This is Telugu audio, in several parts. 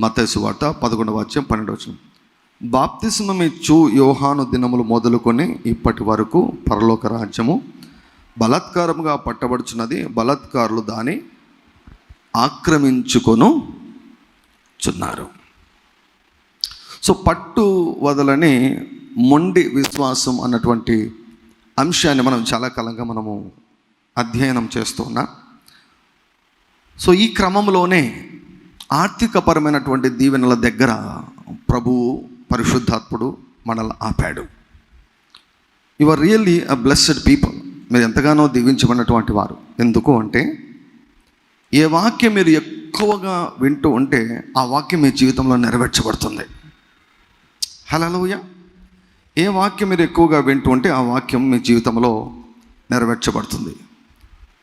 మత్తయి వార్త పదకొండవ వాక్యం పన్నెండవ వచనం. బాప్తిస్మమిచ్చు యోహాను దినములు మొదలుకొని ఇప్పటి వరకు పరలోక రాజ్యము బలాత్కారముగా పట్టబడుచున్నది. బలాత్కారులు దాని ఆక్రమించుకొను చున్నారు. సో పట్టు వదలని మొండి విశ్వాసం అన్నటువంటి అంశాన్ని మనం చాలా కాలంగా మనము అధ్యయనం చేస్తూ ఉన్నాం. సో ఈ క్రమంలోనే ఆర్థికపరమైనటువంటి దీవెనల దగ్గర ప్రభువు పరిశుద్ధాత్ముడు మనల్ని ఆపాడు. You are really a blessed people మీరు ఎంతగానో దీవించబడినటువంటి వారు. ఎందుకు అంటే ఏ వాక్యం మీరు ఎక్కువగా వింటూ ఉంటే ఆ వాక్యం మీ జీవితంలో నెరవేర్చబడుతుంది. హలోయ ఏ వాక్యం మీరు ఎక్కువగా వింటూ ఉంటే ఆ వాక్యం మీ జీవితంలో నెరవేర్చబడుతుంది.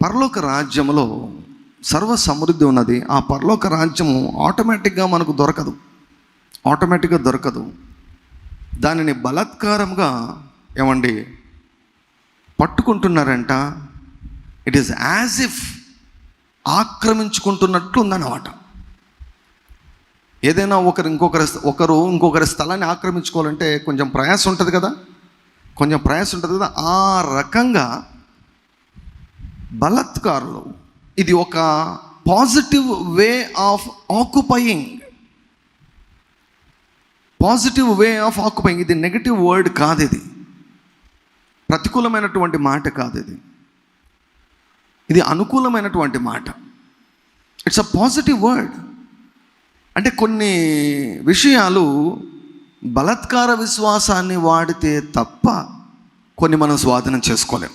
పరలోక రాజ్యంలో సర్వ సమృద్ధి ఉన్నది. ఆ పరలోక రాజ్యము ఆటోమేటిక్గా మనకు దొరకదు. ఆటోమేటిక్గా దొరకదు. దానిని బలాత్కారంగా ఏమండి పట్టుకుంటున్నారంట. ఇట్ ఈస్ యాజ్ ఇఫ్ ఆక్రమించుకుంటున్నట్లు ఉందన్నమాట ఏదైనా ఒకరు ఇంకొకరి ఒకరు ఇంకొకరి స్థలాన్ని ఆక్రమించుకోవాలంటే కొంచెం ప్రయాసం ఉంటుంది కదా? కొంచెం ప్రయాసం ఉంటుంది కదా? ఆ రకంగా బలత్కారులు ఇది ఒక positive way of occupying positive way of occupying ఇది నెగిటివ్ వర్డ్ కాదు ఇది ప్రతికూలమైనటువంటి మాట కాదు ఇది ఇది అనుకూలమైనటువంటి మాట. ఇట్స్ అ పాజిటివ్ వర్డ్ అంటే కొన్ని విషయాలు బలత్కార విశ్వాసాన్ని వాడితే తప్ప కొన్ని మనం స్వాధీనం చేసుకోలేం.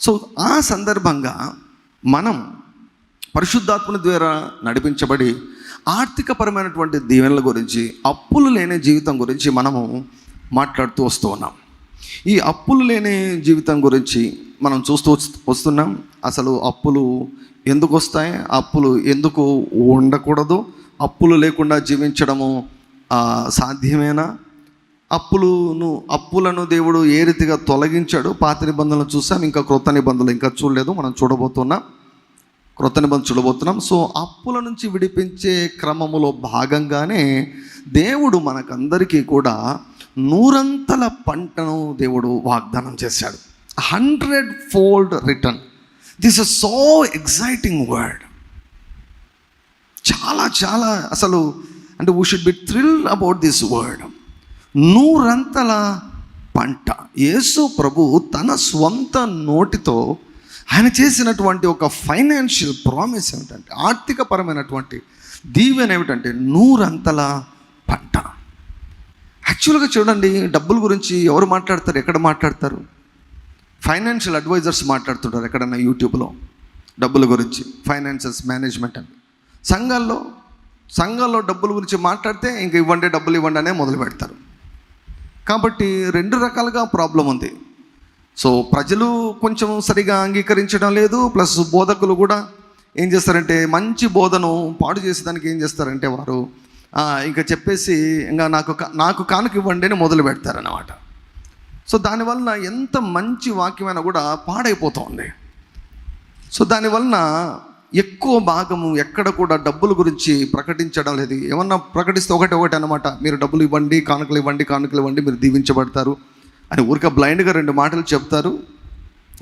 సో ఆ సందర్భంగా మనం పరిశుద్ధాత్మని ద్వారా నడిపించబడి ఆర్థికపరమైనటువంటి దీవెనల గురించి అప్పులు లేని జీవితం గురించి మనము మాట్లాడుతూ వస్తూ ఉన్నాం. ఈ అప్పులు లేని జీవితం గురించి మనం చూస్తూ వస్తు- వస్తున్నాం. అసలు అప్పులు ఎందుకు వస్తాయి? అప్పులు ఎందుకు ఉండకూడదు? అప్పులు లేకుండా జీవించడము సాధ్యమేనా? అప్పులను అప్పులను దేవుడు ఏ రీతిగా తొలగించాడు పాత నిబంధనలు చూసాం ఇంకా క్రొత్త నిబంధనలు ఇంకా చూడలేదు మనం చూడబోతున్నాం. క్రొత్త నిబంధన చూడబోతున్నాం. సో అప్పుల నుంచి విడిపించే క్రమములో భాగంగానే దేవుడు మనకందరికీ కూడా నూరంతల పంటను దేవుడు వాగ్దానం చేశాడు. Hundred fold return. This is so exciting word. చాలా చాలా అసలు అంటే we should be thrill about this word నూరంతల పంట. యేసు ప్రభు తన స్వంత నోటితో ఆయన చేసినటువంటి ఒక ఫైనాన్షియల్ ప్రామిస్ ఏమిటంటే ఆర్థికపరమైనటువంటి దీవెన ఏమిటంటే నూరంతల పంట. యాక్చువల్గా చూడండి డబ్బుల గురించి ఎవరు మాట్లాడతారు ఎక్కడ మాట్లాడతారు? ఫైనాన్షియల్ అడ్వైజర్స్ మాట్లాడుతుంటారు ఎక్కడన్నా యూట్యూబ్లో డబ్బుల గురించి ఫైనాన్షియల్స్ మేనేజ్మెంట్ అని. సంఘాల్లో సంఘాల్లో డబ్బుల గురించి మాట్లాడితే ఇంక ఇవ్వండి డబ్బులు ఇవ్వండి అనే మొదలు పెడతారు కాబట్టి రెండు రకాలుగా ప్రాబ్లం ఉంది. సో ప్రజలు కొంచెం సరిగా అంగీకరించడం లేదు ప్లస్ బోధకులు కూడా ఏం చేస్తారంటే మంచి బోధను పాడు చేసేదానికి ఏం చేస్తారంటే వారు ఇంకా చెప్పేసి ఇంకా నాకు కా- నాకు కానుక ఇవ్వండి అని మొదలు పెడతారన్నమాట. సో దానివల్ల ఎంత మంచి వాక్యమైనా కూడా పాడైపోతుంది సో దానివలన ఎక్కువ భాగము ఎక్కడ కూడా డబ్బుల గురించి ప్రకటించడం లేదు. ఏమన్నా ప్రకటిస్తే ఒకటి ఒకటి అనమాట మీరు డబ్బులు ఇవ్వండి కానుకలు ఇవ్వండి కానుకలు ఇవ్వండి మీరు దీవించబడతారు అని ఊరిక బ్లైండ్గా రెండు మాటలు చెప్తారు.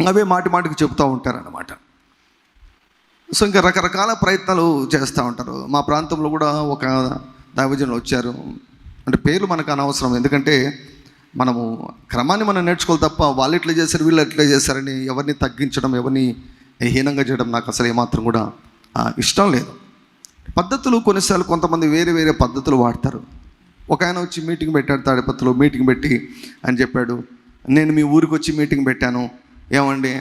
అవే మాటి మాటికి చెప్తూ ఉంటారనమాట సో ఇంకా రకరకాల ప్రయత్నాలు చేస్తూ ఉంటారు. మా ప్రాంతంలో కూడా ఒక దైవజనులు వచ్చారు. అంటే పేర్లు మనకు అనవసరం. ఎందుకంటే మనము క్రమాన్ని మనం నేర్చుకోవాలి తప్ప వాళ్ళు ఎట్లా చేశారు వీళ్ళు ఎట్లా చేశారని ఎవరిని తగ్గించడం ఎవరిని హీనంగా చేయడం నాకు అసలు ఏమాత్రం కూడా ఇష్టం లేదు. పద్ధతులు కొన్నిసార్లు కొంతమంది వేరే వేరే పద్ధతులు వాడతారు. ఒక ఆయన వచ్చి మీటింగ్ పెట్టాడు తాడిపత్రిలో మీటింగ్ పెట్టి అని చెప్పాడు నేను మీ ఊరికి వచ్చి మీటింగ్ పెట్టాను. ఏమండి?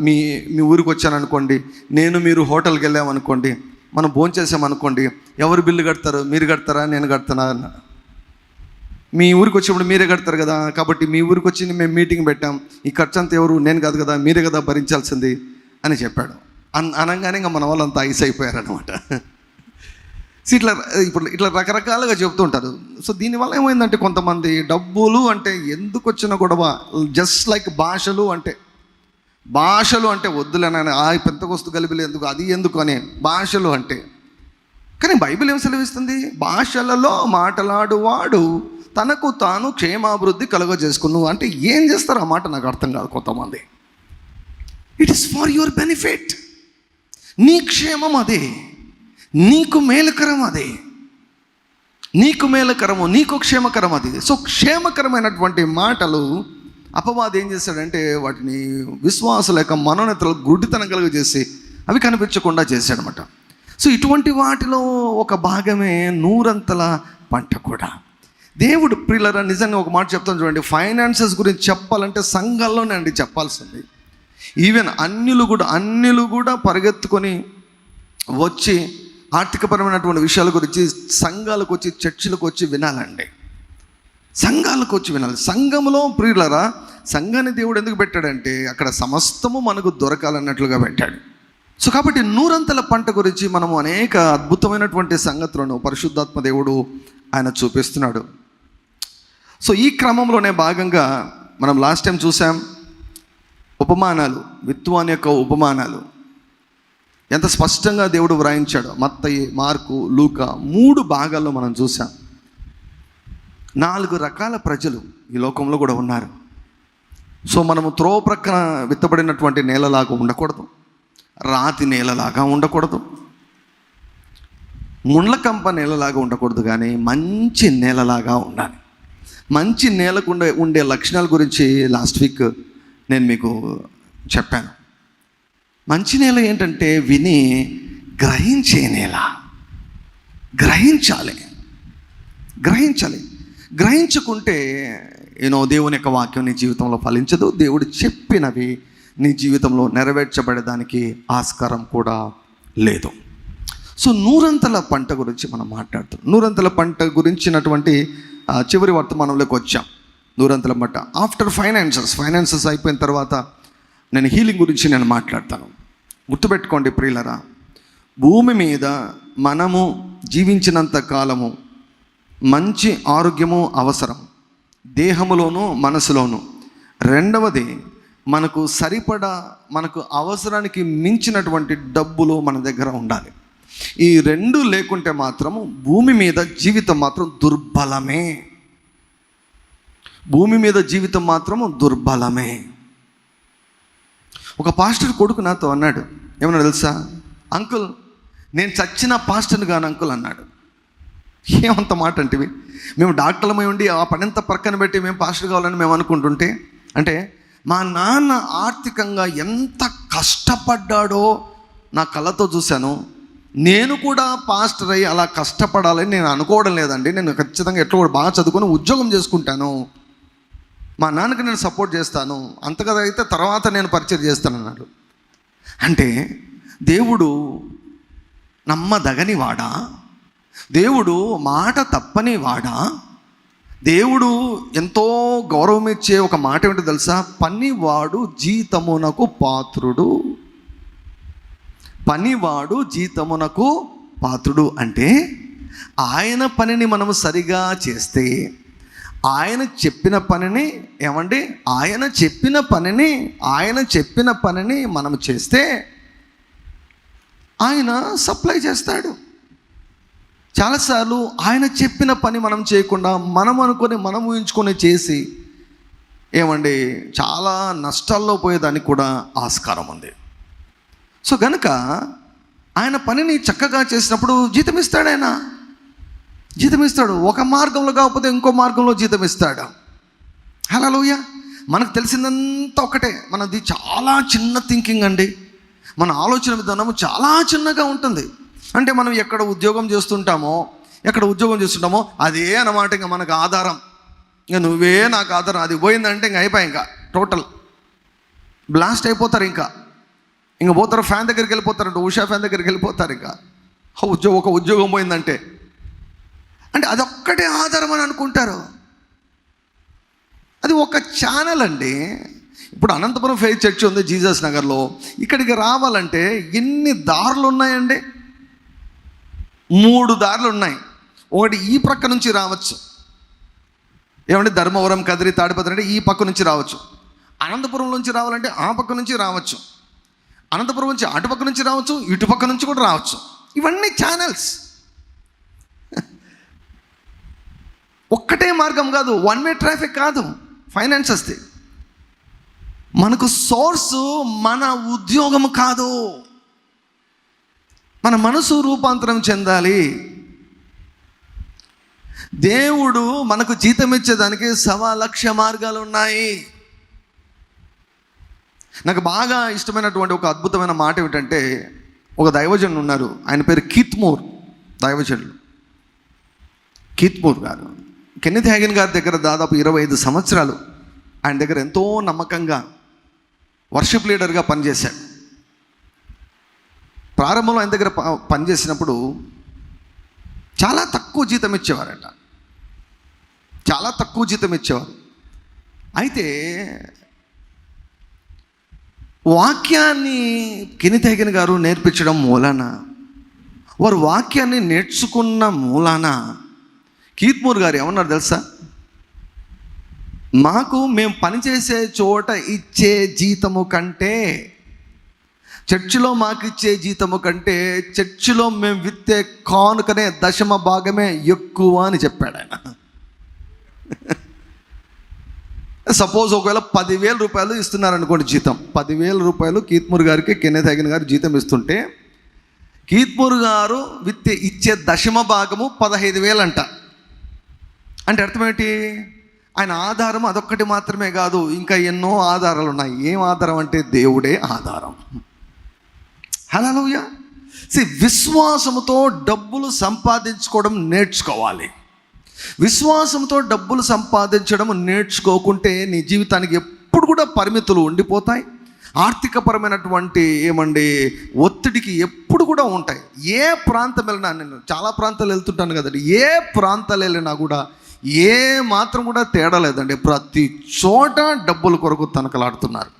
మీ మీ ఊరికి వచ్చాను అనుకోండి నేను మీరు హోటల్కి వెళ్ళామనుకోండి మనం భోంచేసామనుకోండి ఎవరు బిల్లు కడతారు? మీరు కడతారా? నేను కడతానా? అన్న మీ ఊరికి వచ్చినప్పుడు మీరే కడతారు కదా కాబట్టి మీ ఊరికి వచ్చి మేము మీటింగ్ పెట్టాం. ఈ ఖర్చు అంతా ఎవరు నేను కాదు కదా మీరే కదా భరించాల్సింది. అని చెప్పాడు. అన్ అనగానే ఇంకా మన వాళ్ళంతా ఐస్ అయిపోయారనమాట సో ఇట్లా ఇప్పుడు ఇట్లా రకరకాలుగా చెప్తూ ఉంటారు. సో దీనివల్ల ఏమైందంటే కొంతమంది డబ్బులు అంటే ఎందుకు వచ్చిన గొడవ జస్ట్ లైక్ భాషలు అంటే భాషలు అంటే వద్దులేనని ఆ పెద్ద వస్తు కలిపిలు ఎందుకు అది ఎందుకు అని భాషలు అంటే కానీ బైబిల్ ఏం సెలవిస్తుంది? భాషలలో మాటలాడువాడు తనకు తాను క్షేమాభివృద్ధి కలుగజేసుకున్నావు అంటే ఏం చేస్తారు? ఆ మాట నాకు అర్థం కాదు కొంతమంది. It is for your benefit నీ క్షేమం అదే. నీకు మేలుకరం అదే. నీకు మేలుకరము నీకు క్షేమకరం అది. సో క్షేమకరమైనటువంటి మాటలు అపవాది ఏం చేశాడంటే వాటిని విశ్వాస లేక మనోనేతలు గుడ్డితనం కలుగజేసి అవి కనిపించకుండా చేశాడనమాట సో ఇటువంటి వాటిలో ఒక భాగమే నూరంతల పంట కూడా. దేవుడు ప్రిల్లరా నిజంగా ఒక మాట చెప్తాను చూడండి. ఫైనాన్సెస్ గురించి చెప్పాలంటే సంఘాల్లోనే అండి చెప్పాల్సింది. ఈవెన్ అన్యులు కూడా అన్యులు కూడా పరిగెత్తుకొని వచ్చి ఆర్థికపరమైనటువంటి విషయాల గురించి సంఘాలకు వచ్చి చర్చిలకు వచ్చి వినాలండి. సంఘాలకు వచ్చి వినాలి. సంఘంలో ప్రియులరా సంఘాన్ని దేవుడు ఎందుకు పెట్టాడంటే అక్కడ సమస్తము మనకు దొరకాలన్నట్లుగా పెట్టాడు. సో కాబట్టి నూరంతల పంట గురించి మనము అనేక అద్భుతమైనటువంటి సంగతులను పరిశుద్ధాత్మ దేవుడు ఆయన చూపిస్తున్నాడు. సో ఈ క్రమంలోనే భాగంగా మనం లాస్ట్ టైం చూసాం ఉపమానాలు విత్వాన్ యొక్క ఉపమానాలు. ఎంత స్పష్టంగా దేవుడు వ్రాయించాడు మత్తయి మార్కు లూక మూడు భాగాల్లో మనం చూసాం నాలుగు రకాల ప్రజలు ఈ లోకంలో కూడా ఉన్నారు. సో మనము త్రో ప్రక్కన విత్తబడినటువంటి నేలలాగా ఉండకూడదు. రాతి నేలలాగా ఉండకూడదు. ముండ్లకంప నేలలాగా ఉండకూడదు కానీ మంచి నేలలాగా ఉండాలి. మంచి నేలకు ఉండే ఉండే లక్షణాల గురించి లాస్ట్ వీక్ నేను మీకు చెప్పాను. మంచి నేల ఏంటంటే విని గ్రహించే నేల గ్రహించాలి. గ్రహించాలి. గ్రహించుకుంటే ఏనో దేవుని యొక్క వాక్యం నీ జీవితంలో ఫలించదు. దేవుడు చెప్పినవి నీ జీవితంలో నెరవేర్చబడేదానికి ఆస్కారం కూడా లేదు. సో నూరంతల పంట గురించి మనం మాట్లాడుతాం నూరంతల పంట గురించినటువంటి చివరి వర్తమానంలోకి వచ్చాం. నూరంతల మట్ట ఆఫ్టర్ ఫైనాన్సెస్ ఫైనాన్సెస్ అయిపోయిన తర్వాత నేను హీలింగ్ గురించి నేను మాట్లాడతాను. గుర్తుపెట్టుకోండి ప్రియులరా భూమి మీద మనము జీవించినంత కాలము మంచి ఆరోగ్యము అవసరం. దేహములోను మనసులోను. రెండవది మనకు సరిపడా మనకు అవసరానికి మించినటువంటి డబ్బులు మన దగ్గర ఉండాలి. ఈ రెండు లేకుంటే మాత్రము భూమి మీద జీవితం మాత్రం దుర్బలమే. భూమి మీద జీవితం మాత్రము దుర్బలమే. ఒక పాస్టర్ కొడుకు నాతో అన్నాడు ఏమన్నా తెలుసా? అంకుల్ నేను చచ్చిన పాస్టర్ని కాను అంకుల్ అన్నాడు. ఏమంత మాట అంటే మేము డాక్టర్లమై ఉండి ఆ పనింత పక్కన పెట్టి మేము పాస్టర్ కావాలని మేము అనుకుంటుంటే అంటే మా నాన్న ఆర్థికంగా ఎంత కష్టపడ్డాడో నా కళ్ళతో చూశాను. నేను కూడా పాస్టర్ అయ్యి అలా కష్టపడాలని నేను అనుకోవడం లేదండి. నేను ఖచ్చితంగా ఎట్లా కూడా బాగా చదువుకొని ఉద్యోగం చేసుకుంటాను. మా నాన్నకి నేను సపోర్ట్ చేస్తాను అంతగా అయితే తర్వాత నేను పరిచయం చేస్తాను అన్నాడు అంటే దేవుడు నమ్మదగని వాడా దేవుడు మాట తప్పని వాడా దేవుడు ఎంతో గౌరవం ఇచ్చే ఒక మాట ఏమిటో తెలుసా? పనివాడు జీతమునకు పాత్రుడు. పనివాడు జీతమునకు పాత్రుడు అంటే ఆయన పనిని మనము సరిగా చేస్తే ఆయన చెప్పిన పనిని ఏమండి? ఆయన చెప్పిన పనిని ఆయన చెప్పిన పనిని మనం చేస్తే ఆయన సప్లై చేస్తాడు. చాలాసార్లు ఆయన చెప్పిన పని మనం చేయకుండా మనం అనుకొని మనం ఊహించుకొని చేసి ఏమండి? చాలా నష్టాల్లో పోయేదానికి కూడా ఆస్కారం ఉంది. సో గనుక ఆయన పనిని చక్కగా చేసినప్పుడు జీతం ఇస్తాడు ఆయన. జీతం ఇస్తాడు ఒక మార్గంలో కాకపోతే ఇంకో మార్గంలో జీతం ఇస్తాడు లోయ మనకు తెలిసిందంతా ఒకటే మనది చాలా చిన్న థింకింగ్ అండి. మన ఆలోచన విధానం చాలా చిన్నగా ఉంటుంది. అంటే మనం ఎక్కడ ఉద్యోగం చేస్తుంటామో ఎక్కడ ఉద్యోగం చేస్తుంటామో అదే అన్నమాట ఇంకా మనకు ఆధారం. ఇంకా నువ్వే నాకు ఆధారం. అది పోయిందంటే ఇంకా అయిపోయి ఇంకా టోటల్ బ్లాస్ట్ అయిపోతారు ఇంకా. ఇంకా పోతారు ఫ్యాన్ దగ్గరికి వెళ్ళిపోతారంట. ఉషా ఫ్యాన్ దగ్గరికి వెళ్ళిపోతారు ఇంకా. ఉద్యోగం ఒక ఉద్యోగం పోయిందంటే. అంటే అదొక్కటే ఆధారం అని అనుకుంటారు. అది ఒక ఛానల్ అండి. ఇప్పుడు అనంతపురం ఫెయిత్ చర్చ్ ఉంది జీసస్ నగర్లో. ఇక్కడికి రావాలంటే ఎన్ని దారులు ఉన్నాయండి? మూడు దారులు ఉన్నాయి. ఒకటి ఈ ప్రక్క నుంచి రావచ్చు. ఏమంటే ధర్మవరం కదిరి తాడిపత్రి అంటే ఈ పక్క నుంచి రావచ్చు. అనంతపురం నుంచి రావాలంటే ఆ పక్క నుంచి రావచ్చు. అనంతపురం నుంచి అటుపక్క నుంచి రావచ్చు ఇటుపక్క నుంచి కూడా రావచ్చు. ఇవన్నీ ఛానల్స్ ఒక్కటే మార్గం కాదు వన్ వే ట్రాఫిక్ కాదు ఫైనాన్సెస్ది మనకు సోర్సు మన ఉద్యోగం కాదు. మన మనసు రూపాంతరం చెందాలి. దేవుడు మనకు జీతం ఇచ్చేదానికి సవా లక్ష మార్గాలు ఉన్నాయి. నాకు బాగా ఇష్టమైనటువంటి ఒక అద్భుతమైన మాట ఏమిటంటే ఒక దైవజనుడు ఉన్నారు. ఆయన పేరు కీత్మూర్ దైవజనుడు. కీత్మూర్ గారు. కెన్నిత్ హ్యాగన్ గారి దగ్గర దాదాపు ఇరవై ఐదు సంవత్సరాలు ఆయన దగ్గర ఎంతో నమ్మకంగా వర్షిప్ లీడర్గా పనిచేశాడు. ప్రారంభంలో ఆయన దగ్గర ప- పనిచేసినప్పుడు చాలా తక్కువ జీతం ఇచ్చేవారట. చాలా తక్కువ జీతం ఇచ్చేవారు. అయితే వాక్యాన్ని కినితేగన్ గారు నేర్పించడం మూలాన వారు వాక్యాన్ని నేర్చుకున్న మూలాన కీర్త్మూర్ గారు ఏమన్నారు తెలుసా? మాకు మేము పనిచేసే చోట ఇచ్చే జీతము కంటే చర్చిలో మాకు ఇచ్చే జీతము కంటే చర్చిలో మేము విత్తే కానుకనే దశమ భాగమే ఎక్కువ అని చెప్పాడు ఆయన. సపోజ్ ఒకవేళ పదివేల రూపాయలు ఇస్తున్నారు అనుకోండి జీతం. పదివేల రూపాయలు కీత్మూర్ గారికి కెన్నె తగిన గారు జీతం ఇస్తుంటే కీత్మూర్ గారు విత్ ఇచ్చే దశమ భాగము పదహైదు వేలు అంట అంటే అర్థమేంటి? ఆయన ఆధారం అదొక్కటి మాత్రమే కాదు ఇంకా ఎన్నో ఆధారాలు ఉన్నాయి. ఏం ఆధారం అంటే దేవుడే ఆధారం. హలోయ సి విశ్వాసముతో డబ్బులు సంపాదించుకోవడం నేర్చుకోవాలి. విశ్వాసంతో డబ్బులు సంపాదించడం నేర్చుకోకుంటే నీ జీవితానికి ఎప్పుడు కూడా పరిమితులు ఉండిపోతాయి. ఆర్థికపరమైనటువంటి ఏమండి ఒత్తిడికి ఎప్పుడు కూడా ఉంటాయి. ఏ ప్రాంతం వెళ్ళినా నేను చాలా ప్రాంతాలు వెళ్తుంటాను కదండి. ఏ ప్రాంతాలు వెళ్ళినా కూడా ఏ మాత్రం కూడా తేడా లేదండి. ప్రతి చోట డబ్బుల కొరకు తనకలాడుతున్నారు.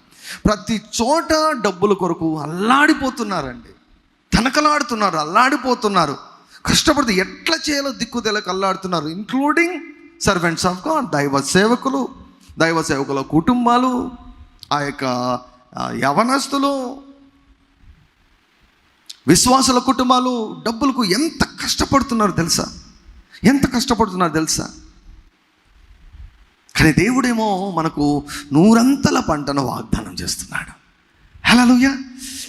ప్రతి చోట డబ్బుల కొరకు అల్లాడిపోతున్నారండి. తనకలాడుతున్నారు అల్లాడిపోతున్నారు. కష్టపడితే ఎట్లా చేయాలో దిక్కు తెలకు అల్లాడుతున్నారు. ఇంక్లూడింగ్ సర్వెంట్స్ ఆఫ్ గాడ్ దైవ సేవకులు దైవ సేవకుల కుటుంబాలు ఆ యొక్క యవనస్తులు విశ్వాసుల కుటుంబాలు డబ్బులకు ఎంత కష్టపడుతున్నారు తెలుసా? ఎంత కష్టపడుతున్నారు తెలుసా? కానీ దేవుడేమో మనకు నూరంతల పంటను వాగ్దానం చేస్తున్నాడు. Hallelujah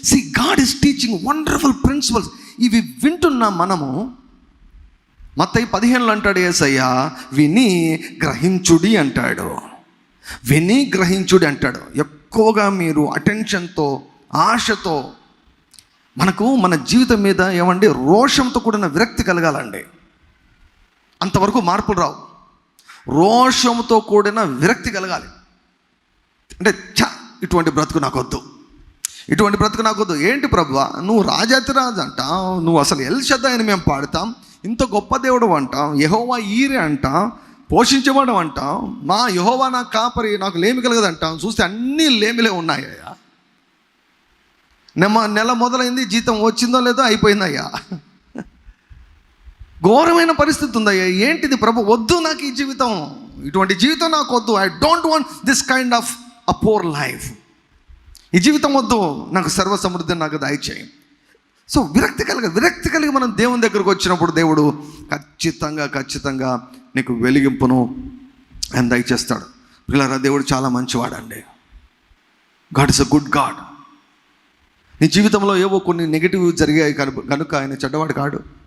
see God is teaching wonderful principles ఇవి వింటున్న మనము మత్తయి పదిహేనులు అంటాడు ఏసయ్య విని గ్రహించుడి అంటాడు. విని గ్రహించుడి అంటాడు. ఎక్కువగా మీరు అటెన్షన్తో ఆశతో మనకు మన జీవితం మీద ఏమండి రోషంతో కూడిన విరక్తి కలగాలండి. అంతవరకు మార్పులు రావు. రోషంతో కూడిన విరక్తి కలగాలి. అంటే చ ఇటువంటి బ్రతుకు నాకు వద్దు ఇటువంటి బ్రతుకు నాకు వద్దు ఏంటి ప్రభు? నువ్వు రాజాతిరాజు అంట నువ్వు అసలు ఎల్ అని మేము పాడతాం. ఇంత గొప్ప దేవుడు అంటాం. యహోవా ఈరే అంటాం. పోషించబడం అంటాం. మా యహోవా నాకు కాపరి నాకు లేమి కలగదు అంటాం. చూస్తే అన్నీ లేమిలే ఉన్నాయ్యా నెమ నెల మొదలైంది జీతం వచ్చిందో లేదో అయిపోయిందయ్యా ఘోరమైన పరిస్థితి ఉందయ్యా. ఏంటిది ప్రభు? వద్దు నాకు ఈ జీవితం. ఇటువంటి జీవితం నాకు వద్దు. I don't want this kind of a poor life ఈ జీవితం వద్దు. నాకు సర్వ సమృద్ధి నాకు దయచేయి. సో విరక్తి కలిగి విరక్తి కలిగి మనం దేవుని దగ్గరకు వచ్చినప్పుడు దేవుడు ఖచ్చితంగా ఖచ్చితంగా నీకు వెలిగింపును ఆయన దయచేస్తాడు. పిల్లరా దేవుడు చాలా మంచివాడండి. God is a good God నీ జీవితంలో ఏవో కొన్ని నెగిటివ్ జరిగాయి కనుక ఆయన చెడ్డవాడు కాడు.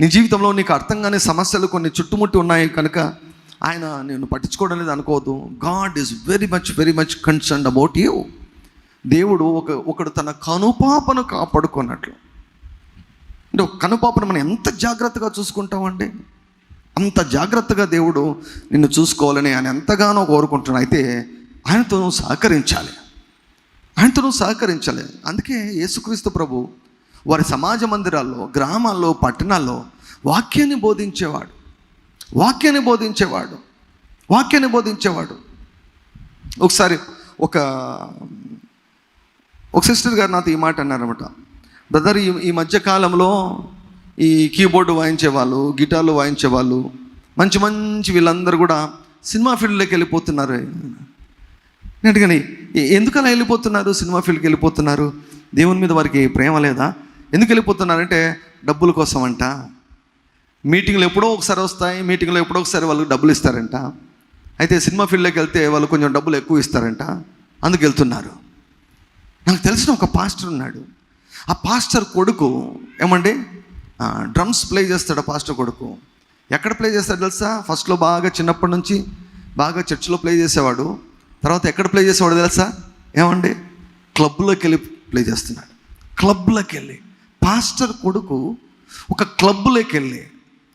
నీ జీవితంలో నీకు అర్థం కాని సమస్యలు కొన్ని చుట్టుముట్టి ఉన్నాయి కనుక ఆయన నేను పట్టించుకోవడం లేదు అనుకోవద్దు. God is very much very much concern about you దేవుడు ఒక ఒకడు తన కనుపాపను కాపాడుకున్నట్లు. అంటే ఒక కనుపాపను మనం ఎంత జాగ్రత్తగా చూసుకుంటామండి? అంత జాగ్రత్తగా దేవుడు నిన్ను చూసుకోవాలని ఆయన ఎంతగానో కోరుకుంటున్నాను అయితే ఆయనతో నువ్వు సహకరించాలి. ఆయనతో నువ్వు సహకరించాలి. అందుకే యేసుక్రీస్తు ప్రభు వారి సమాజ మందిరాల్లో గ్రామాల్లో పట్టణాల్లో వాక్యాన్ని బోధించేవాడు. వాక్యాన్ని బోధించేవాడు. వాక్యాన్ని బోధించేవాడు. ఒకసారి ఒక ఒక సిస్టర్ గారు నాతో ఈ మాట అన్నారనమాట బ్రదర్ ఈ ఈ మధ్య కాలంలో ఈ కీబోర్డు వాయించేవాళ్ళు గిటార్లు వాయించేవాళ్ళు మంచి మంచి వీళ్ళందరూ కూడా సినిమా ఫీల్డ్లోకి వెళ్ళిపోతున్నారు. నేను అడిగాను ఎందుకలా వెళ్ళిపోతున్నారు? సినిమా ఫీల్డ్కి వెళ్ళిపోతున్నారు? దేవుని మీద వారికి ప్రేమ లేదా? ఎందుకు వెళ్ళిపోతున్నారంటే డబ్బుల కోసం అంట మీటింగ్లు ఎప్పుడో ఒకసారి వస్తాయి మీటింగ్లో ఎప్పుడో ఒకసారి వాళ్ళకి డబ్బులు ఇస్తారంట. అయితే సినిమా ఫీల్డ్లోకి వెళ్తే వాళ్ళు కొంచెం డబ్బులు ఎక్కువ ఇస్తారంట. అందుకు వెళ్తున్నారు. నాకు తెలిసిన ఒక పాస్టర్ ఉన్నాడు. ఆ పాస్టర్ కొడుకు ఏమండి? డ్రమ్స్ ప్లే చేస్తాడు ఆ పాస్టర్ కొడుకు. ఎక్కడ ప్లే చేస్తాడు తెలుసా? ఫస్ట్లో బాగా చిన్నప్పటి నుంచి బాగా చర్చిలో ప్లే చేసేవాడు. తర్వాత ఎక్కడ ప్లే చేసేవాడు తెలుసా? ఏమండి? క్లబ్లోకి వెళ్ళి ప్లే చేస్తున్నాడు. క్లబ్లోకి వెళ్ళి. పాస్టర్ కొడుకు ఒక క్లబ్లోకి వెళ్ళి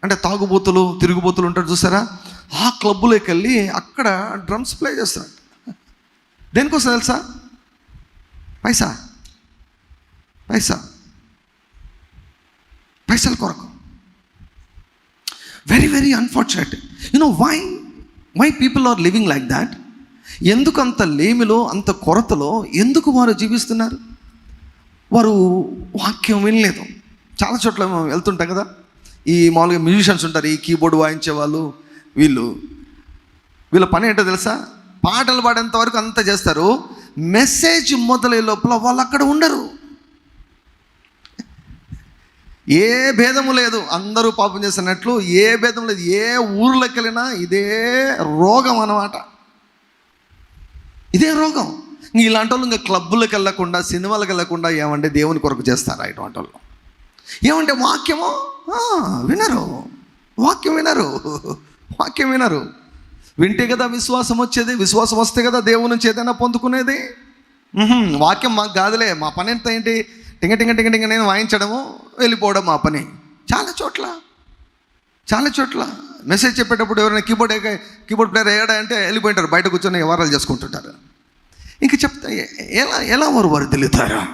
అంటే తాగుబోతులు తిరుగుబోతులు ఉంటారు చూసారా? ఆ క్లబ్లోకి వెళ్ళి అక్కడ డ్రమ్స్ ప్లే చేస్తాడు దేనికోసం తెలుసా? పైసా. పైసా. పైసల కొరకు. Very very unfortunate you know why why people are living like that ఎందుకు అంత లేమిలో అంత కొరతలో ఎందుకు వారు జీవిస్తున్నారు? వారు వాక్యం వినలేదు. చాలా చోట్ల వెళ్తుంటాం కదా. ఈ మామూలుగా మ్యూజిషియన్స్ ఉంటారు ఈ కీబోర్డ్ వాయించే వాళ్ళు. వీళ్ళు వీళ్ళ పని ఏంటో తెలుసా? పాటలు పాడేంత వరకు అంతా చేస్తారు. మెసేజ్ మొదలయ్యే లోపల వాళ్ళు అక్కడ ఉండరు. ఏ భేదము లేదు. అందరూ పాపం చేస్తున్నట్లు ఏ భేదం లేదు. ఏ ఊర్లోకి వెళ్ళినా ఇదే రోగం అన్నమాట. ఇదే రోగం. ఇలాంటి వాళ్ళు ఇంకా క్లబ్బులకు వెళ్ళకుండా సినిమాలకు వెళ్ళకుండా ఏమంటే దేవుని కొరకు చేస్తారా ఇటువంటి వాళ్ళు. ఏమంటే వాక్యము? వినరు. వాక్యం వినరు. వాక్యం వినరు. వింటే కదా విశ్వాసం వచ్చేది విశ్వాసం వస్తే కదా దేవుని నుంచి ఏదైనా పొందుకునేది వాక్యం మాకు కాదులే. మా పని ఎంత ఏంటి? టింగ టింగ టింగ టింగ నేను వాయించడము వెళ్ళిపోవడం మా పని. చాలా చోట్ల. చాలా చోట్ల. మెసేజ్ చెప్పేటప్పుడు ఎవరైనా కీబోర్డ్ కీబోర్డ్ ప్లేయర్ అయ్యాడా అంటే వెళ్ళిపోయింటారు. బయట కూర్చొని వ్యవహారాలు చేసుకుంటుంటారు. ఇంక చెప్తా ఎలా ఎలా వారు వారు తెలుతారా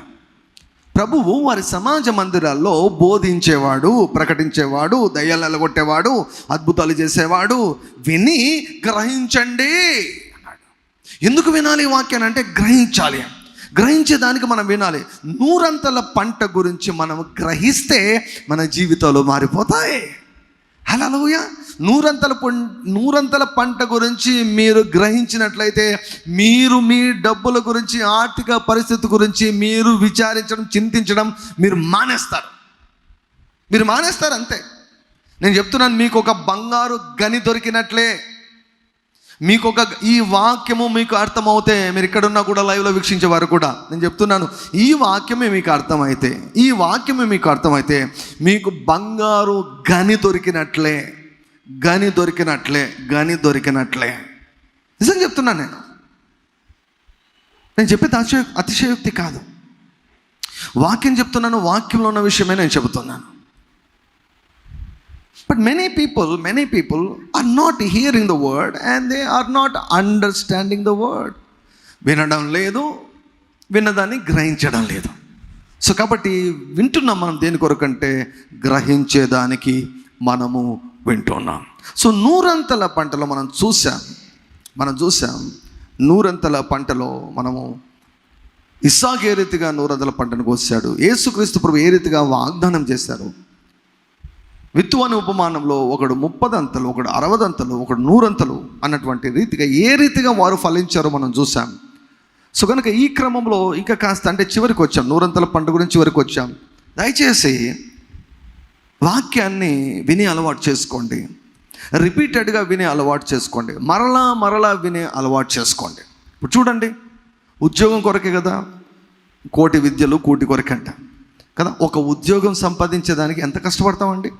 ప్రభువు వారి సమాజ మందిరాల్లో బోధించేవాడు ప్రకటించేవాడు దయ్యాలు ఎలగొట్టేవాడు అద్భుతాలు చేసేవాడు విని గ్రహించండి అన్నాడు. ఎందుకు వినాలి ఈ వాక్యాన్ని అంటే గ్రహించాలి. గ్రహించేదానికి మనం వినాలి. నూరంతల పంట గురించి మనం గ్రహిస్తే మన జీవితాలు మారిపోతాయి. హలోయ నూరంతల పం నూరంతల పంట గురించి మీరు గ్రహించినట్లయితే మీరు మీ డబ్బుల గురించి ఆర్థిక పరిస్థితి గురించి మీరు విచారించడం చింతించడం మీరు మానేస్తారు. మీరు మానేస్తారు అంతే. నేను చెప్తున్నాను మీకు ఒక బంగారు గని దొరికినట్లే. మీకు ఒక ఈ వాక్యము మీకు అర్థమవుతే మీరు ఇక్కడున్నా కూడా లైవ్లో వీక్షించేవారు కూడా. నేను చెప్తున్నాను ఈ వాక్యమే మీకు అర్థమైతే ఈ వాక్యమే మీకు అర్థమైతే మీకు బంగారు గని దొరికినట్లే గని దొరికినట్లే గని దొరికినట్లే. నిజం చెప్తున్నాను నేను. నేను చెప్పేది అతిశయ అతిశయోక్తి కాదు. వాక్యం చెప్తున్నాను వాక్యంలో ఉన్న విషయమే నేను చెబుతున్నాను. But many people many people are not hearing the word and they are not understanding the word వినడం లేదు విన్నదాన్ని గ్రహించడం లేదు. సో కాబట్టి వింటున్నాం మనం దేని కొరకంటే గ్రహించేదానికి మనము వింటున్నాం. సో నూరంతల పంటలో మనం చూసాం మనం చూసాం నూరంతల పంటలో మనము ఇస్సాకు ఏ రీతిగా నూరంతల పంటను కోసాడు యేసుక్రీస్తు ప్రభు ఏ రీతిగా వాగ్దానం చేశారు? విత్తువని ఉపమానంలో ఒకడు ముప్పదంతలు ఒకడు అరవదంతలు ఒకడు నూరంతలు అన్నటువంటి రీతిగా ఏ రీతిగా వారు ఫలించారో మనం చూసాం సో కనుక ఈ క్రమంలో ఇంకా కాస్త అంటే చివరికి వచ్చాం నూరంతల పండుగ గురించి చివరికి వచ్చాం. దయచేసి వాక్యాన్ని విని అలవాటు చేసుకోండి. రిపీటెడ్గా వినే అలవాటు చేసుకోండి. మరలా మరలా వినే అలవాటు చేసుకోండి. ఇప్పుడు చూడండి ఉద్యోగం కొరకే కదా కోటి విద్యలు కోటి కొరకంట. అంట కదా ఒక ఉద్యోగం సంపాదించేదానికి ఎంత కష్టపడతామండి?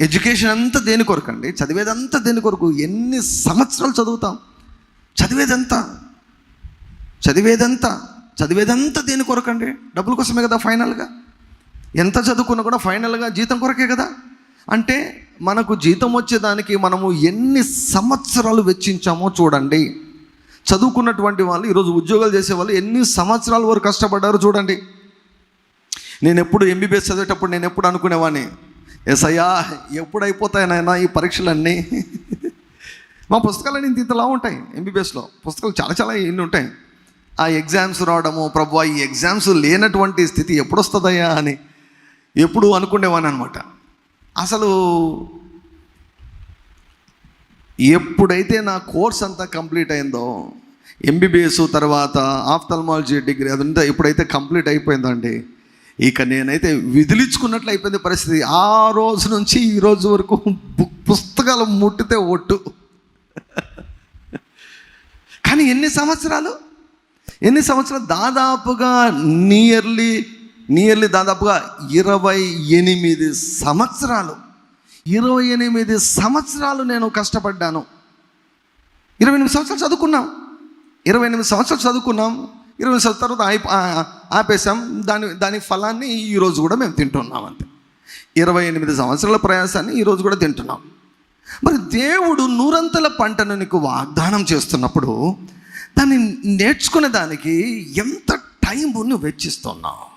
ఎడ్యుకేషన్ అంతా దేని కొరకు అండి? చదివేదంతా దేని కొరకు? ఎన్ని సంవత్సరాలు చదువుతాం? చదివేదంతా? చదివేదంతా? చదివేదంతా దేని కొరకు అండి? డబ్బుల కోసమే కదా ఫైనల్గా? ఎంత చదువుకున్నా కూడా ఫైనల్గా జీతం కొరకే కదా? అంటే మనకు జీతం వచ్చేదానికి మనము ఎన్ని సంవత్సరాలు వెచ్చించామో చూడండి. చదువుకున్నటువంటి వాళ్ళు ఈరోజు ఉద్యోగాలు చేసే వాళ్ళు ఎన్ని సంవత్సరాల వరకు కష్టపడ్డారో చూడండి. నేను ఎప్పుడు ఎంబీబీఎస్ చదివేటప్పుడు నేను ఎప్పుడు అనుకునేవాడిని? ఎస్ అయ్యా ఎప్పుడు అయిపోతాయి నాయనా ఈ పరీక్షలన్నీ? మా పుస్తకాలన్నీ ఇంత ఇంతలా ఉంటాయి ఎంబీబీఎస్లో పుస్తకాలు చాలా చాలా ఎన్ని ఉంటాయి. ఆ ఎగ్జామ్స్ రావడము ప్రభు ఈ ఎగ్జామ్స్ లేనటువంటి స్థితి ఎప్పుడు వస్తుందయ్యా అని ఎప్పుడు అనుకునేవాని అనమాట అసలు ఎప్పుడైతే నా కోర్స్ అంతా కంప్లీట్ అయిందో ఎంబీబీఎస్ తర్వాత ఆఫ్థల్మాలజీ డిగ్రీ అదంతా ఎప్పుడైతే కంప్లీట్ అయిపోయిందండి ఇక నేనైతే విదిలించుకున్నట్లు అయిపోయింది పరిస్థితి. ఆ రోజు నుంచి ఈ రోజు వరకు పుస్తకాలు ముట్టితే ఒట్టు. కానీ ఎన్ని సంవత్సరాలు? ఎన్ని సంవత్సరాలు? దాదాపుగా నియర్లీ నియర్లీ దాదాపుగా ఇరవై ఎనిమిది సంవత్సరాలు. ఇరవై ఎనిమిది సంవత్సరాలు నేను కష్టపడ్డాను. ఇరవై ఎనిమిది సంవత్సరాలు చదువుకున్నాం. ఇరవై ఎనిమిది సంవత్సరాలు చదువుకున్నాం. ఇరవై సంవత్సరాల తర్వాత ఆయి ఆపేశాం. ఆపేసాం దాని దాని ఫలాన్ని ఈరోజు కూడా మేము తింటున్నాం అంతే. ఇరవై ఎనిమిది సంవత్సరాల ప్రయాసాన్ని ఈరోజు కూడా తింటున్నాం. మరి దేవుడు నూరంతల పంటను నీకు వాగ్దానం చేస్తున్నప్పుడు దాన్ని నేర్చుకునే దానికి ఎంత టైం నువ్వు వెచ్చిస్తున్నావు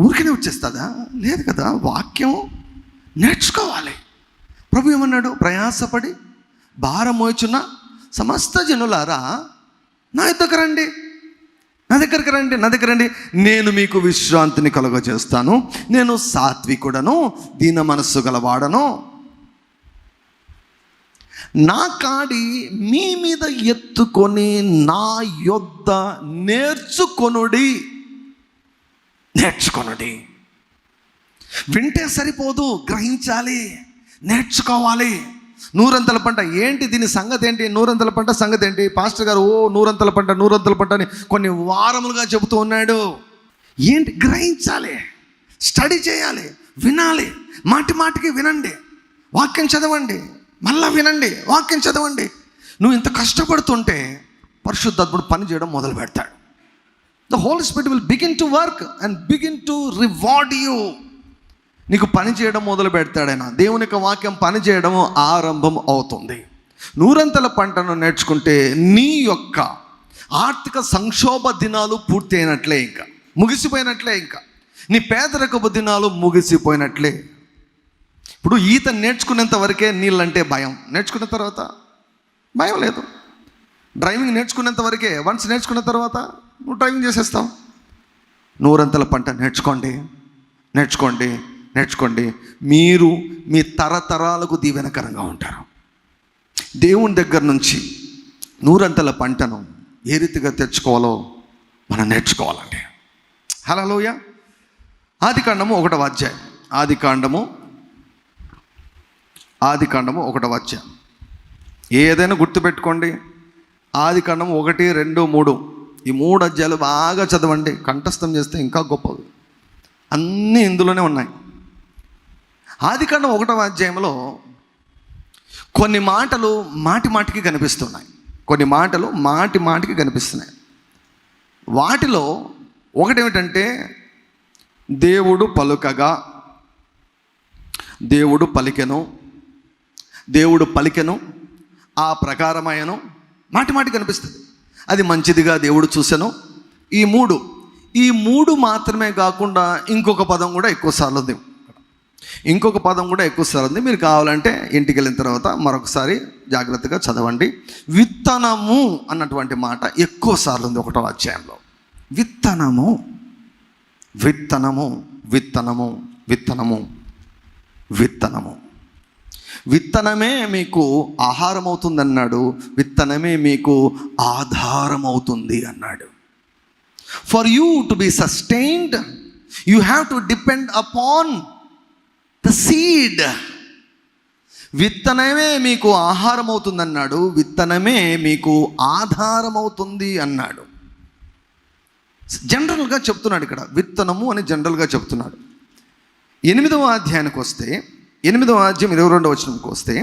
ఊరికనే వచ్చేస్తుందా? లేదు కదా. వాక్యం నేర్చుకోవాలి. ప్రభు ఏమన్నాడు? ప్రయాసపడి భారం మోచున్న సమస్త జనులారా నా యుద్ధకు రండి. నా దగ్గరికి రండి నా దగ్గర రండి. నేను మీకు విశ్రాంతిని కలుగజేస్తాను. నేను సాత్వికుడను దీన మనస్సు గలవాడను. నా కాడి మీ మీద ఎత్తుకొని నా యొద్ద నేర్చుకొనుడి. నేర్చుకొనుడి. వింటే సరిపోదు గ్రహించాలి నేర్చుకోవాలి. నూరంతల పంట. ఏంటి దీని సంగతి ఏంటి? నూరంతల పంట సంగతి ఏంటి? పాస్టర్ గారు ఓ నూరంతల పంట నూరంతల పంట అని కొన్ని వారములుగా చెబుతూ ఉన్నాడు. ఏంటి? గ్రహించాలి. స్టడీ చేయాలి. వినాలి. మాటి మాటికి వినండి. వాక్యం చదవండి. మళ్ళా వినండి. వాక్యం చదవండి. నువ్వు ఇంత కష్టపడుతుంటే పరిశుద్ధాత్ముడు పని చేయడం మొదలు పెడతాడు. The holy spirit will begin to work and begin to reward you నీకు పని చేయడం మొదలు పెడతాడైనా దేవుని యొక్క వాక్యం పని చేయడం ఆరంభం అవుతుంది. నూరంతల పంటను నేర్చుకుంటే నీ యొక్క ఆర్థిక సంక్షోభ దినాలు పూర్తి అయినట్లే ఇంకా ముగిసిపోయినట్లే ఇంకా. నీ పేదరికపు దినాలు ముగిసిపోయినట్లే. ఇప్పుడు ఈత నేర్చుకునేంత వరకే నీళ్ళంటే భయం. నేర్చుకున్న తర్వాత భయం లేదు. డ్రైవింగ్ నేర్చుకునేంత వరకే వన్స్ నేర్చుకున్న తర్వాత నువ్వు డ్రైవింగ్ చేసేస్తావు. నూరంతల పంట నేర్చుకోండి నేర్చుకోండి. నేర్చుకోండి. మీరు మీ తరతరాలకు దీవెనకరంగా ఉంటారు. దేవుని దగ్గర నుంచి నూరంతల పంటను ఏ రీతిగా తెచ్చుకోవాలో మనం నేర్చుకోవాలండి హలోయ ఆది కాండము ఒకటవ అధ్యాయం. ఆది కాండము ఆది కాండము ఒకటవ అధ్యాయం. ఏదైనా గుర్తుపెట్టుకోండి. ఆది కాండము ఒకటి రెండు మూడు. ఈ మూడు అధ్యాయాలు బాగా చదవండి. కంఠస్థం చేస్తే ఇంకా గొప్పది అన్నీ ఇందులోనే ఉన్నాయి. ఆది కాండం ఒకటవ అధ్యాయంలో కొన్ని మాటలు మాటి మాటికి కనిపిస్తున్నాయి. కొన్ని మాటలు మాటి మాటికి కనిపిస్తున్నాయి. వాటిలో ఒకటేమిటంటే దేవుడు పలుకగా దేవుడు పలికెను దేవుడు పలికెను ఆ ప్రకారమయ్యను మాటి మాటి కనిపిస్తుంది. అది మంచిదిగా దేవుడు చూశాను ఈ మూడు ఈ మూడు మాత్రమే కాకుండా ఇంకొక పదం కూడా ఎక్కువసార్లు ఉంది. ఇంకొక పదం కూడా ఎక్కువసార్లు ఉంది మీరు కావాలంటే ఇంటికి వెళ్ళిన తర్వాత మరొకసారి జాగ్రత్తగా చదవండి. విత్తనము అన్నటువంటి మాట ఎక్కువ సార్లు ఉంది ఒకటో అధ్యాయంలో. విత్తనము విత్తనము విత్తనము విత్తనము విత్తనము. విత్తనమే మీకు ఆహారం అవుతుంది అన్నాడు విత్తనమే మీకు ఆధారం అవుతుంది అన్నాడు. For you to be sustained you have to depend upon the seed విత్తనమే మీకు ఆహారం అవుతుంది అన్నాడు విత్తనమే మీకు ఆధారం అవుతుంది అన్నాడు జనరల్గా చెప్తున్నాడు ఇక్కడ విత్తనము అని జనరల్గా చెప్తున్నాడు. ఎనిమిదవ అధ్యాయానికి వస్తే ఎనిమిదవ అధ్యాయం ఇరవై రెండవ వచనంకి వస్తే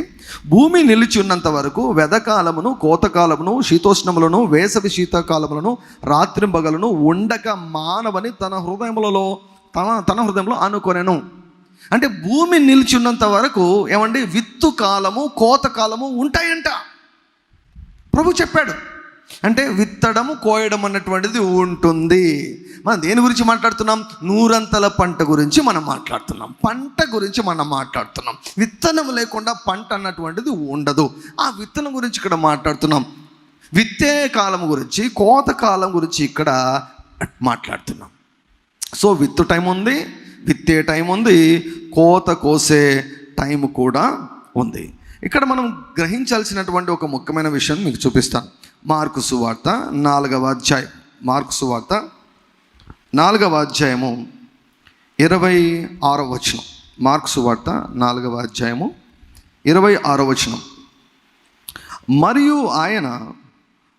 భూమి నిలిచి ఉన్నంత వరకు వెదకాలమును కోతకాలమును శీతోష్ణములను వేసవి శీతాకాలములను రాత్రింబగలను ఉండక మానవని తన హృదయములలో తన తన హృదయంలో అనుకొనెను. అంటే భూమి నిలిచున్నంత వరకు ఏమండి? విత్తు కాలము కోత కాలము ఉంటాయంట. ప్రభు చెప్పాడు. అంటే విత్తడము కోయడం అన్నటువంటిది ఉంటుంది. మనం దేని గురించి మాట్లాడుతున్నాం? నూరంతల పంట గురించి మనం మాట్లాడుతున్నాం. పంట గురించి మనం మాట్లాడుతున్నాం. విత్తనం లేకుండా పంట అన్నటువంటిది ఉండదు. ఆ విత్తనం గురించి ఇక్కడ మాట్లాడుతున్నాం. విత్తే కాలం గురించి కోత కాలం గురించి ఇక్కడ మాట్లాడుతున్నాం. సో విత్తు టైం ఉంది. విత్తే టైం ఉంది కోత కోసే టైం కూడా ఉంది. ఇక్కడ మనం గ్రహించాల్సినటువంటి ఒక ముఖ్యమైన విషయం మీకు చూపిస్తాను. మార్కు సువార్త నాలుగవ అధ్యాయం. మార్కు సువార్త నాలుగవ అధ్యాయము ఇరవై ఆరవ వచనం. మార్క్స్ వార్త నాలుగవ అధ్యాయము ఇరవై ఆరవ వచనం. మరియు ఆయన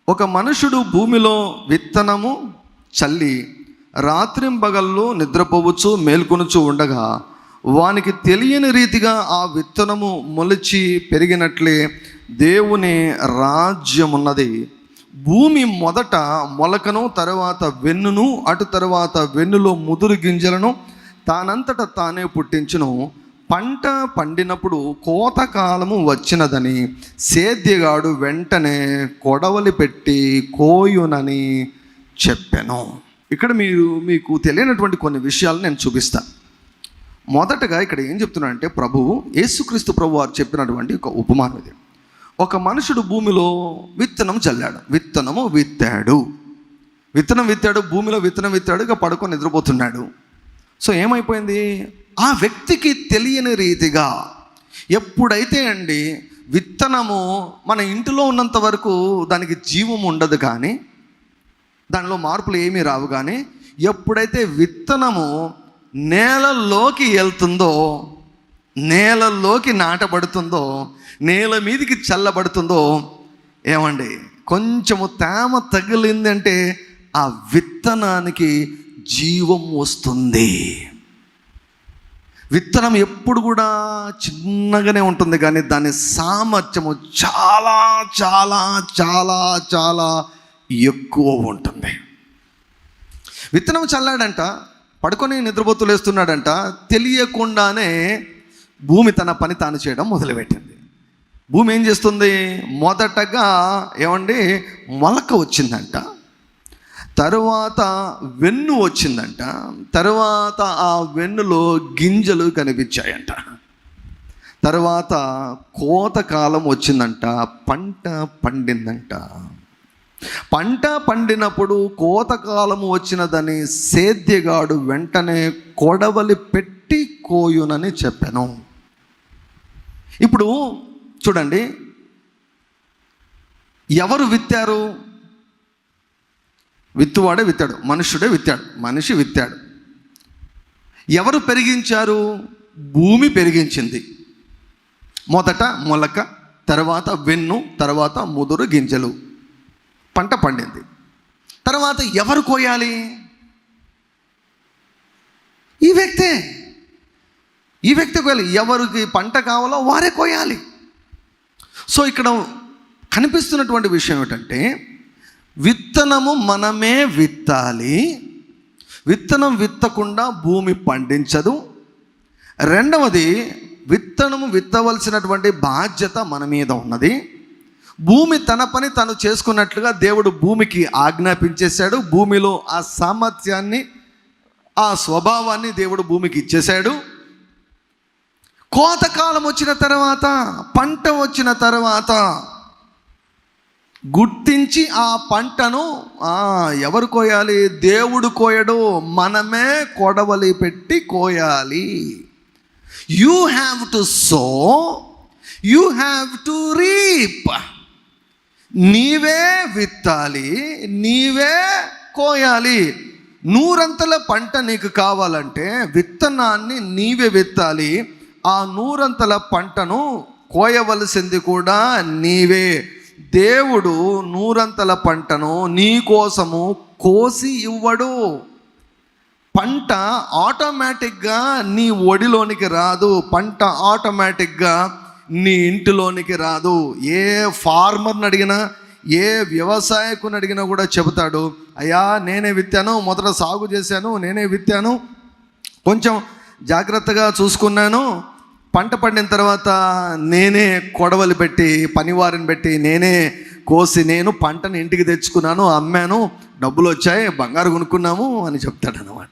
ఒక మనుషుడు భూమిలో విత్తనము చల్లి రాత్రింబగళ్ళు నిద్రపోవచ్చు మేల్కొనుచు ఉండగా వానికి తెలియని రీతిగా ఆ విత్తనము మొలిచి పెరిగినట్లే దేవుని రాజ్యమున్నది. భూమి మొదట మొలకను తరువాత వెన్నును అటు తరువాత వెన్నులో ముదురు గింజలను తానంతట తానే పుట్టించును. పంట పండినప్పుడు కోతకాలము వచ్చినదని సేద్యగాడు వెంటనే కొడవలి పెట్టి కోయునని చెప్పాను. ఇక్కడ మీరు మీకు తెలియనటువంటి కొన్ని విషయాలు నేను చూపిస్తాను మొదటగా ఇక్కడ ఏం చెప్తున్నాడంటే ప్రభువు యేసుక్రీస్తు ప్రభు వారు చెప్పినటువంటి ఒక ఉపమానం ఇది. ఒక మనుషుడు భూమిలో విత్తనం చల్లాడు. విత్తనము విత్తాడు. విత్తనం విత్తాడు భూమిలో విత్తనం విత్తాడు ఇక పడుకొని నిద్రపోతున్నాడు. సో ఏమైపోయింది? ఆ వ్యక్తికి తెలియని రీతిగా ఎప్పుడైతే అండి విత్తనము మన ఇంటిలో ఉన్నంత వరకు దానికి జీవం ఉండదు కానీ దానిలో మార్పులు ఏమీ రావు కానీ ఎప్పుడైతే విత్తనము నేలలోకి వెళ్తుందో నేలలోకి నాటబడుతుందో నేల మీదికి చల్లబడుతుందో ఏమండి కొంచెము తేమ తగిలిందంటే ఆ విత్తనానికి జీవం వస్తుంది. విత్తనం ఎప్పుడు కూడా చిన్నగానే ఉంటుంది కానీ దాని సామర్థ్యము చాలా చాలా చాలా చాలా ఎక్కువ ఉంటుంది. విత్తనం చల్లాడంట పడుకొని నిద్రపోతూ లేస్తున్నాడంట తెలియకుండానే భూమి తన పని తాను చేయడం మొదలుపెట్టింది. భూమి ఏం చేస్తుంది? మొదటగా ఏమండి? మొలక వచ్చిందంట. తరువాత వెన్ను వచ్చిందంట. తరువాత ఆ వెన్నులో గింజలు కనిపించాయంట. తర్వాత కోతకాలం వచ్చిందంట. పంట పండిందంట. పంట పండినప్పుడు కోతకాలము వచ్చినదని సేద్యగాడు వెంటనే కొడవలి పెట్టి కోయునని చెప్పాను. ఇప్పుడు చూడండి. ఎవరు విత్తారు? విత్తువాడే విత్తాడు మనుషుడే విత్తాడు మనిషి విత్తాడు. ఎవరు పెరిగించారు? భూమి పెరిగించింది. మొదట మొలక తర్వాత వెన్ను తర్వాత ముదురు గింజలు. పంట పండింది. తర్వాత ఎవరు కోయాలి? ఈ వ్యక్తే. ఈ వ్యక్తి కోయాలి. ఎవరికి పంట కావాలో వారే కోయాలి. సో ఇక్కడ కనిపిస్తున్నటువంటి విషయం ఏంటంటే విత్తనము మనమే విత్తాలి. విత్తనం విత్తకుండా భూమి పండించదు. రెండవది విత్తనము విత్తవలసినటువంటి బాధ్యత మన మీద ఉన్నది. భూమి తన పని తను చేసుకున్నట్లుగా దేవుడు భూమికి ఆజ్ఞాపించేశాడు. భూమిలో ఆ సామర్థ్యాన్ని ఆ స్వభావాన్ని దేవుడు భూమికి ఇచ్చేశాడు. కోతకాలం వచ్చిన తర్వాత పంట వచ్చిన తర్వాత గుర్తించి ఆ పంటను ఎవరు కోయాలి? దేవుడు కోయడు. మనమే కొడవలి పెట్టి కోయాలి. You have to sow you have to reap నీవే విత్తాలి నీవే కోయాలి. నూరంతల పంట నీకు కావాలంటే విత్తనాన్ని నీవే విత్తాలి. ఆ నూరంతల పంటను కోయవలసింది కూడా నీవే. దేవుడు నూరంతల పంటను నీ కోసము కోసి ఇవ్వడు. పంట ఆటోమేటిక్గా నీ ఒడిలోనికి రాదు. పంట ఆటోమేటిక్గా నీ ఇంటిలోనికి రాదు. ఏ ఫార్మర్ని అడిగినా ఏ వ్యవసాయకుని అడిగినా కూడా చెబుతాడు అయ్యా నేనే విత్తాను మొదట సాగు చేశాను నేనే విత్తాను కొంచెం జాగ్రత్తగా చూసుకున్నాను పంట పండిన తర్వాత నేనే కొడవలి పెట్టి పనివారిని పెట్టి నేనే కోసి నేను పంటను ఇంటికి తెచ్చుకున్నాను అమ్మాను డబ్బులు వచ్చాయి బంగారు కొనుక్కున్నాము అని చెప్తాడనమాట